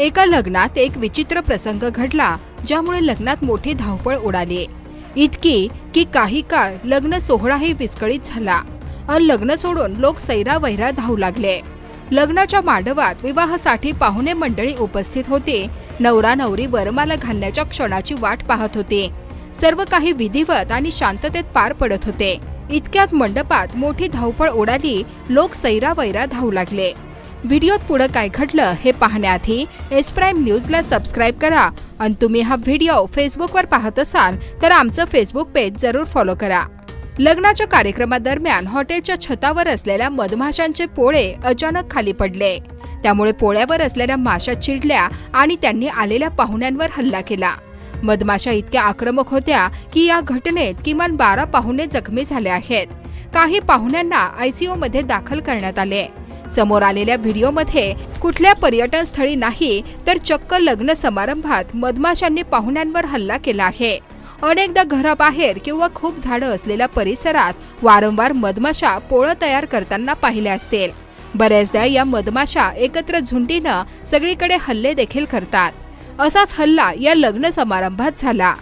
एका लग्नात एक विचित्र प्रसंग घडला ज्यामुळे लग्नात मोठी धावपळ उडाली. इतकी की काही काळ लग्न सोहळाही विस्कळीत झाला. अन लग्न सोडून लोक सैरा वैरा धावू लागले. लग्नाच्या मांडवात विवाहासाठी पाहुणे मंडळी उपस्थित होते. नवरा नवरी वरमाला घालण्याच्या क्षणाची वाट पाहत होते. सर्व काही विधिवत आणि शांततेत पार पडत होते. इतक्यात मंडपात मोठी धावपळ उडाली लोक सैरा वैरा धावू लागले. व्हिडिओत पुढं काय घडलं हे पाहण्याआधी एस प्राईम न्यूजला सबस्क्राईब करा. आणि तुम्ही हा व्हिडिओ फेसबुकवर पाहत असाल तर आमचं फेसबुक पेज जरूर फॉलो करा. लग्नाच्या कार्यक्रमादरम्यान हॉटेलच्या छतावर असलेल्या मधमाशांचे पोळे अचानक खाली पडले. त्यामुळे पोळ्यावर असलेल्या माशा चिडल्या आणि त्यांनी आलेल्या पाहुण्यांवर हल्ला केला. मधमाशा इतक्या आक्रमक होत्या की या घटनेत किमान बारा पाहुणे जखमी झाले आहेत. काही पाहुण्यांना आयसीयू मध्ये दाखल करण्यात आले. समोर आलेल्या व्हिडिओमध्ये कुठल्या पर्यटन स्थळी नाही तर चक्क लग्न समारंभात मधमाशांनी पाहुण्यांवर हल्ला केला आहे. अनेकदा घराबाहेर किंवा खूप झाडं असलेल्या परिसरात वारंवार मधमाशा पोळं तयार करताना पाहिल्या असतील. बऱ्याचदा या मधमाशा एकत्र झुंडीनं सगळीकडे हल्ले देखील करतात. असाच हल्ला या लग्न समारंभात झाला.